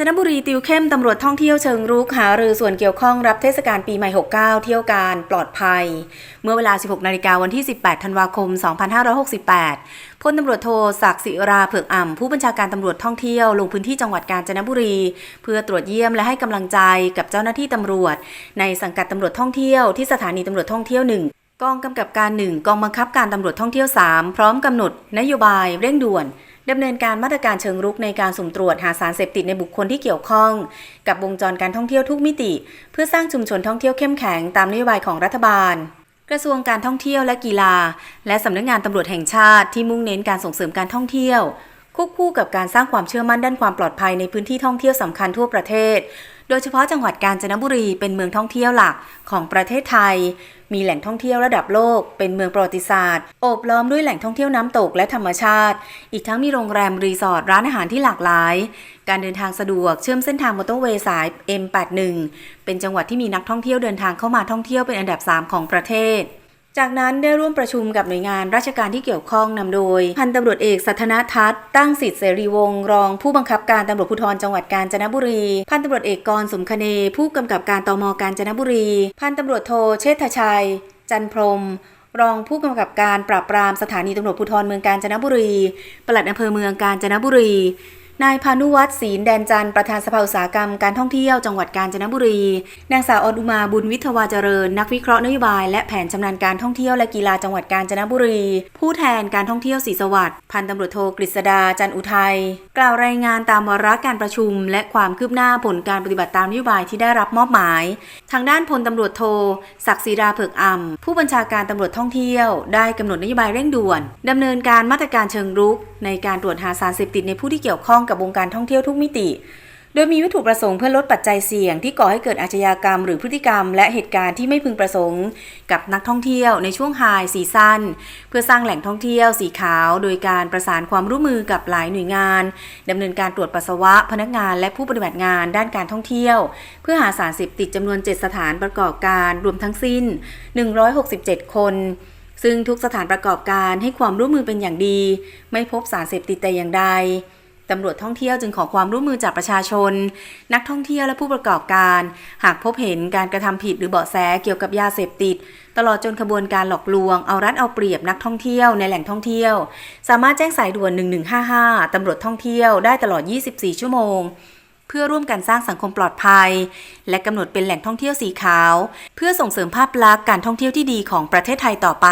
รีติวเข้มตำรวจท่องเที่ยวเชิงรุกหารือส่วนเกี่ยวข้องรับเทศกาลปีใหม่ 69 เที่ยวการปลอดภัย เมื่อเวลา 16 นาฬิกาวันที่ 18 ธันวาคม 2568 พลตำรวจโทศักดิ์ศิราเผือกอ่ำผู้บัญชาการตำรวจท่องเที่ยวลงพื้นที่จังหวัดกาญจนบุรี เพื่อตรวจเยี่ยมและให้กำลังใจกับเจ้าหน้าที่ตำรวจ ในสังกัดตำรวจท่องเที่ยวที่สถานีตำรวจท่องเที่ยวหนึ่งกองกำกับการ 1 กองบังคับการตำรวจท่องเที่ยว 3 พร้อมกำหนดนโยบายเร่งด่วน ดำเนินการมาตรการเชิงรุกในการสุ่มตรวจหาสารเสพติดในบุคคลที่เกี่ยวข้อง กับวงจรการท่องเที่ยวทุกมิติ เพื่อสร้างชุมชนท่องเที่ยวเข้มแข็งตามนโยบายของรัฐบาลกระทรวงการท่องเที่ยวและกีฬา และสำนักงานตำรวจแห่งชาติที่มุ่งเน้นการส่งเสริมการท่องเที่ยวควบคู่กับการสร้างความเชื่อมั่นด้านความปลอดภัยในพื้นที่ท่องเที่ยวสำคัญทั่วประเทศ ดยเฉพาะจังหวัดกาญจนบุรีเป็นเมืองท่องเที่ยวหลักของประเทศไทย มีแหล่งท่องเที่ยวระดับโลก เป็นเมืองประวัติศาสตร์ โอบล้อมด้วยแหล่งท่องเที่ยวน้ำตกและธรรมชาติ อีกทั้งมีโรงแรมรีสอร์ทร้านอาหารที่หลากหลาย การเดินทางสะดวกเชื่อมเส้นทางมอเตอร์เวย์สาย M81 เป็นจังหวัดที่มีนักท่องเที่ยวเดินทางเข้ามาท่องเที่ยวเป็นอันดับ 3 ของประเทศ จากนั้นได้ร่วมประชุมกับหน่วยงานราชการที่เกี่ยวข้องนำโดย พันตำรวจเอกสัทนทัศน์ตั้งสิทธิเสรีวงศ์รองผู้บังคับการตำรวจภูธรจังหวัดกาญจนบุรี พันตำรวจเอกกรสมคเนผู้กำกับการตมกาญจนบุรี พันตำรวจโทเชษฐชัย จันพรมรองผู้กำกับการปราบปรามสถานีตำรวจภูธรเมืองกาญจนบุรี ปลัดอำเภอเมืองกาญจนบุรี นายพานุวัฒน์ศรีแดนจันทร์ประธานสภาอุตสาหกรรมการท่องเที่ยวจังหวัดกาญจนบุรี นางสาวออนอุมาบุญวิทวาเจริญ นักวิเคราะห์นโยบายและแผนชำนาญการท่องเที่ยวและกีฬาจังหวัดกาญจนบุรี ผู้แทนการท่องเที่ยวศรีสวัสดิ์พันตำรวจโทกฤษดาจันอุทัยกล่าวรายงานตามวาระการประชุม และความคืบหน้าผลการปฏิบัติตามนโยบายที่ได้รับมอบหมาย ทางด้านพลตำรวจโทศักดิ์ศิราเผือกอ่ำผู้บัญชาการตำรวจท่องเที่ยวได้กำหนดนโยบายเร่งด่วนดำเนินการมาตรการเชิงรุก ในการตรวจหาสารเสพติดในผู้ที่เกี่ยวข้องกับวงการท่องเที่ยวทุกมิติ โดยมีวัตถุประสงค์เพื่อลดปัจจัยเสี่ยงที่ก่อให้เกิดอาชญากรรม หรือพฤติกรรม และเหตุการณ์ที่ไม่พึงประสงค์ กับนักท่องเที่ยวในช่วงไฮซีซั่นเพื่อสร้างแหล่งท่องเที่ยวสีขาว โดยการประสานความร่วมมือกับหลายหน่วยงานดำเนินการตรวจปัสสาวะพนักงาน และผู้ปฏิบัติงานด้านการท่องเที่ยว เพื่อหาสารเสพติดจำนวน 7 สถานประกอบการรวมทั้งสิ้น 167 คนซึ่งทุกสถานประกอบการให้ความร่วมมือเป็นอย่างดี ไม่พบสารเสพติดแต่อย่างใด ตำรวจท่องเที่ยวจึงขอความร่วมมือจากประชาชน นักท่องเที่ยวและผู้ประกอบการ หากพบเห็นการกระทำผิดหรือเบาะแสเกี่ยวกับยาเสพติด ตลอดจนขบวนการหลอกลวง เอารัดเอาเปรียบนักท่องเที่ยวในแหล่งท่องเที่ยว สามารถแจ้งสายด่วน 1155 ตำรวจท่องเที่ยวได้ตลอด 24 ชั่วโมง เพื่อร่วมกันสร้างสังคมปลอดภัย และกำหนดเป็นแหล่งท่องเที่ยวสีขาว เพื่อส่งเสริมภาพลักษณ์การท่องเที่ยวที่ดีของประเทศไทยต่อไป